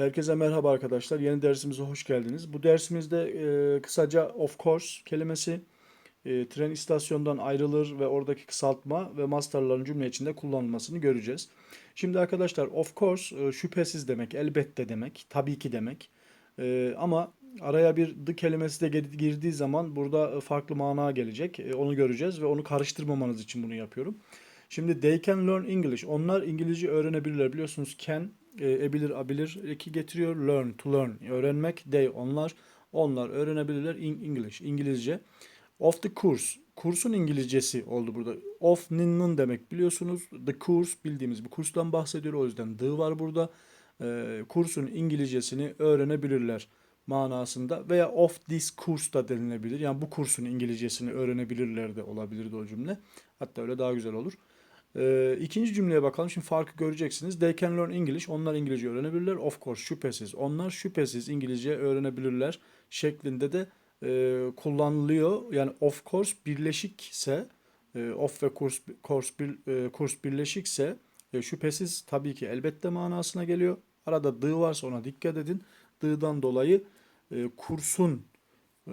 Herkese merhaba arkadaşlar. Yeni dersimize hoş geldiniz. Bu dersimizde e, kısaca of course kelimesi e, tren istasyondan ayrılır ve oradaki kısaltma ve masterların cümle içinde kullanılmasını göreceğiz. Şimdi arkadaşlar of course e, şüphesiz demek, elbette demek, tabii ki demek. E, ama araya bir the kelimesi de gir- girdiği zaman burada e, farklı mana gelecek. E, onu göreceğiz ve onu karıştırmamanız için bunu yapıyorum. Şimdi they can learn English. Onlar İngilizce öğrenebilirler. Biliyorsunuz can e, ebilir, abilir eki getiriyor. Learn, to learn. Öğrenmek, they, onlar. Onlar öğrenebilirler in English, İngilizce. Of the course. Kursun İngilizcesi oldu burada. Of nin'nin demek biliyorsunuz. The course bildiğimiz bir kurstan bahsediyor. O yüzden the var burada. E, kursun İngilizcesini öğrenebilirler manasında veya of this course da denilebilir. Yani bu kursun İngilizcesini öğrenebilirler de olabilirdi o cümle. Hatta öyle daha güzel olur. Ee, ikinci cümleye bakalım. Şimdi farkı göreceksiniz. They can learn English. Onlar İngilizce öğrenebilirler. Of course şüphesiz. Onlar şüphesiz İngilizce öğrenebilirler şeklinde de e, kullanılıyor. Yani of course birleşikse e, of ve course, course, bir, e, course birleşikse e, şüphesiz tabii ki elbette manasına geliyor. Arada dı varsa ona dikkat edin. Dı'dan dolayı e, kursun e,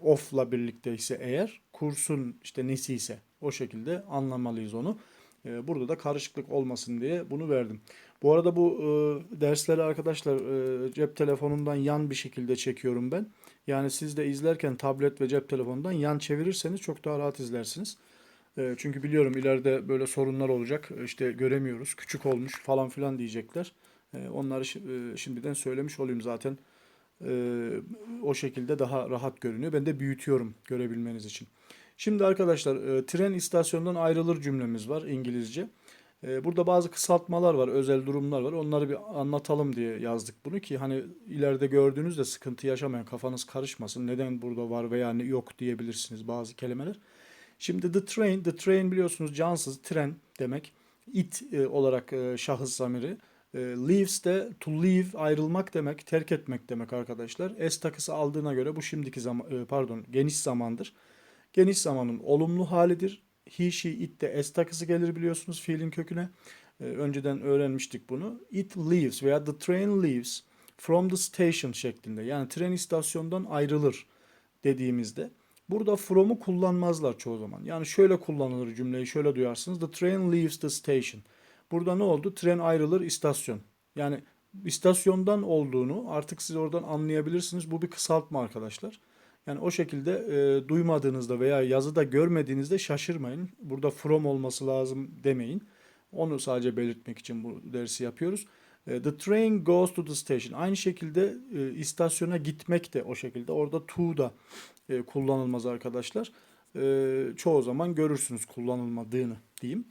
off'la birlikte ise eğer kursun işte nesi ise o şekilde anlamalıyız onu. E, burada da karışıklık olmasın diye bunu verdim. Bu arada bu e, dersleri arkadaşlar e, cep telefonundan yan bir şekilde çekiyorum ben. Yani siz de izlerken tablet ve cep telefonundan yan çevirirseniz çok daha rahat izlersiniz. E, çünkü biliyorum ileride böyle sorunlar olacak. İşte göremiyoruz, küçük olmuş falan filan diyecekler. E, onları e, şimdiden söylemiş olayım zaten. E, o şekilde daha rahat görünüyor. Ben de büyütüyorum görebilmeniz için. Şimdi arkadaşlar e, tren istasyondan ayrılır cümlemiz var İngilizce. E, burada bazı kısaltmalar var, özel durumlar var. Onları bir anlatalım diye yazdık bunu ki hani ileride gördüğünüzde sıkıntı yaşamayan kafanız karışmasın. Neden burada var veya yok diyebilirsiniz bazı kelimeler. Şimdi the train, the train biliyorsunuz cansız tren demek. It e, olarak e, şahıs zamiri. E, leaves de to leave ayrılmak demek, terk etmek demek arkadaşlar. S takısı aldığına göre bu şimdiki zaman e, pardon geniş zamandır. Geniş zamanın olumlu halidir. He, she, it de S takısı gelir biliyorsunuz fiilin köküne. E, önceden öğrenmiştik bunu. It leaves veya the train leaves from the station şeklinde. Yani tren istasyondan ayrılır dediğimizde burada from'u kullanmazlar çoğu zaman. Yani şöyle kullanılır cümleyi şöyle duyarsınız. The train leaves the station. Burada ne oldu? Tren ayrılır istasyon. Yani istasyondan olduğunu artık siz oradan anlayabilirsiniz. Bu bir kısaltma arkadaşlar. Yani o şekilde e, duymadığınızda veya yazıda görmediğinizde şaşırmayın. Burada from olması lazım demeyin. Onu sadece belirtmek için bu dersi yapıyoruz. E, the train goes to the station. Aynı şekilde e, istasyona gitmek de o şekilde. Orada to da e, kullanılmaz arkadaşlar. E, çoğu zaman görürsünüz kullanılmadığını diyeyim.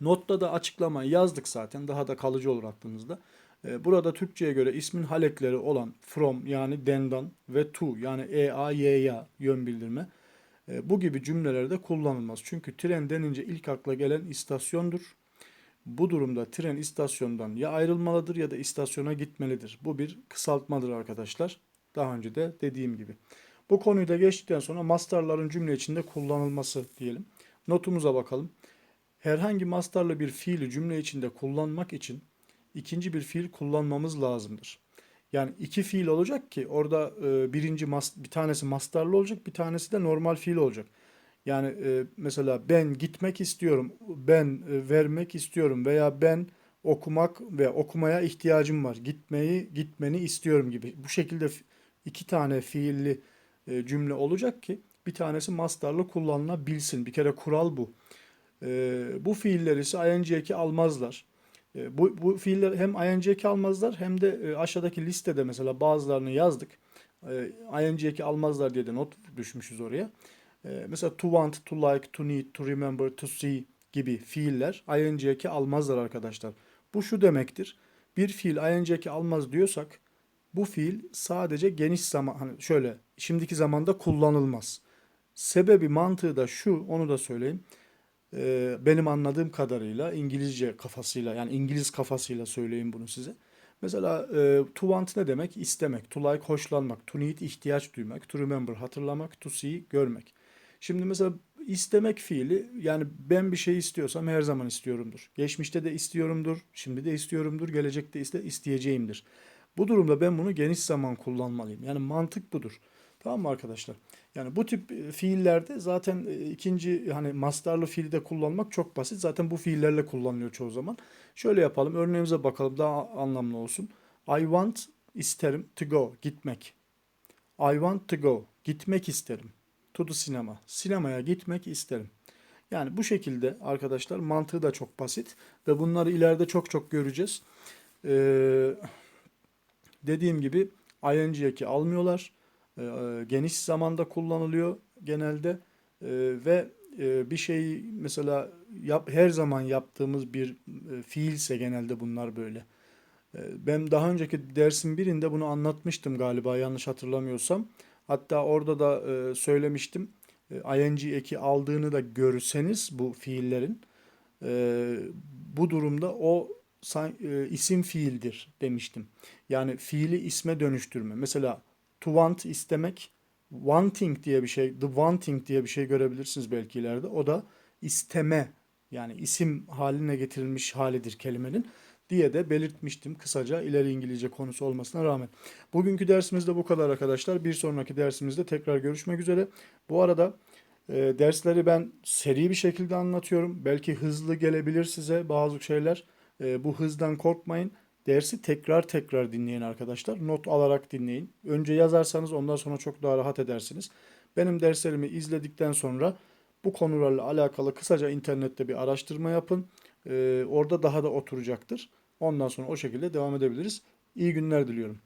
Notta da açıklama yazdık zaten. Daha da kalıcı olur aklınızda. Ee, Burada Türkçe'ye göre ismin halekleri olan from yani dendan ve to yani e a y ya yön bildirme e, bu gibi cümlelerde kullanılmaz. Çünkü tren denince ilk akla gelen istasyondur. Bu durumda tren istasyondan ya ayrılmalıdır ya da istasyona gitmelidir. Bu bir kısaltmadır arkadaşlar. Daha önce de dediğim gibi. Bu konuyu da geçtikten sonra mastarların cümle içinde kullanılması diyelim. Notumuza bakalım. Herhangi mastarlı bir fiili cümle içinde kullanmak için ikinci bir fiil kullanmamız lazımdır. Yani iki fiil olacak ki orada e, birinci bir tanesi mastarlı olacak, bir tanesi de normal fiil olacak. Yani e, mesela ben gitmek istiyorum, ben e, vermek istiyorum veya ben okumak ve okumaya ihtiyacım var. Gitmeyi, gitmeni istiyorum gibi. Bu şekilde iki tane fiilli cümle olacak ki bir tanesi mastarlı kullanılabilsin. Bir kere kural bu. Bu fiiller ise ing eki almazlar. E, bu, bu fiiller hem ing almazlar hem de e, aşağıdaki listede mesela bazılarını yazdık. E, ing almazlar diye de not düşmüşüz oraya. Mesela to want, to like, to need, to remember, to see gibi fiiller ing almazlar arkadaşlar. Bu şu demektir. Bir fiil ing almaz diyorsak bu fiil sadece geniş zaman hani şöyle şimdiki zamanda kullanılmaz. Sebebi mantığı da şu onu da söyleyeyim. Ee, benim anladığım kadarıyla İngilizce kafasıyla yani İngiliz kafasıyla söyleyeyim bunu size. Mesela e, to want ne demek? İstemek. To like hoşlanmak. To need ihtiyaç duymak. To remember hatırlamak. To see görmek. Şimdi mesela istemek fiili yani ben bir şey istiyorsam her zaman istiyorumdur. Geçmişte de istiyorumdur. Şimdi de istiyorumdur. Gelecekte iste isteyeceğimdir. Bu durumda ben bunu geniş zaman kullanmalıyım. Yani mantık budur. Tamam mı arkadaşlar? Yani bu tip e, fiillerde zaten e, ikinci hani mastarlı fiili de kullanmak çok basit. Zaten bu fiillerle kullanılıyor çoğu zaman. Şöyle yapalım. Örneğimize bakalım daha anlamlı olsun. I want isterim to go gitmek. I want to go gitmek isterim. To the cinema. Sinemaya gitmek isterim. Yani bu şekilde arkadaşlar mantığı da çok basit ve bunları ileride çok çok göreceğiz. Ee, dediğim gibi ing eki almıyorlar. Ee, geniş zamanda kullanılıyor genelde Ee, ve e, bir şeyi mesela yap, her zaman yaptığımız bir e, fiilse genelde bunlar böyle. Ee, Ben daha önceki dersin birinde bunu anlatmıştım galiba yanlış hatırlamıyorsam. Hatta orada da e, söylemiştim. E, ing eki aldığını da görseniz bu fiillerin e, bu durumda o e, isim fiildir demiştim. Yani fiili isme dönüştürme. Mesela to want istemek, wanting diye bir şey, the wanting diye bir şey görebilirsiniz belki ileride. O da isteme yani isim haline getirilmiş halidir kelimenin diye de belirtmiştim kısaca ileri İngilizce konusu olmasına rağmen. Bugünkü dersimizde bu kadar arkadaşlar. Bir sonraki dersimizde tekrar görüşmek üzere. Bu arada e, dersleri ben seri bir şekilde anlatıyorum. Belki hızlı gelebilir size bazı şeyler. E, bu hızdan korkmayın. Dersi tekrar tekrar dinleyin arkadaşlar. Not alarak dinleyin. Önce yazarsanız ondan sonra çok daha rahat edersiniz. Benim derslerimi izledikten sonra bu konularla alakalı kısaca internette bir araştırma yapın. E, orada daha da oturacaktır. Ondan sonra o şekilde devam edebiliriz. İyi günler diliyorum.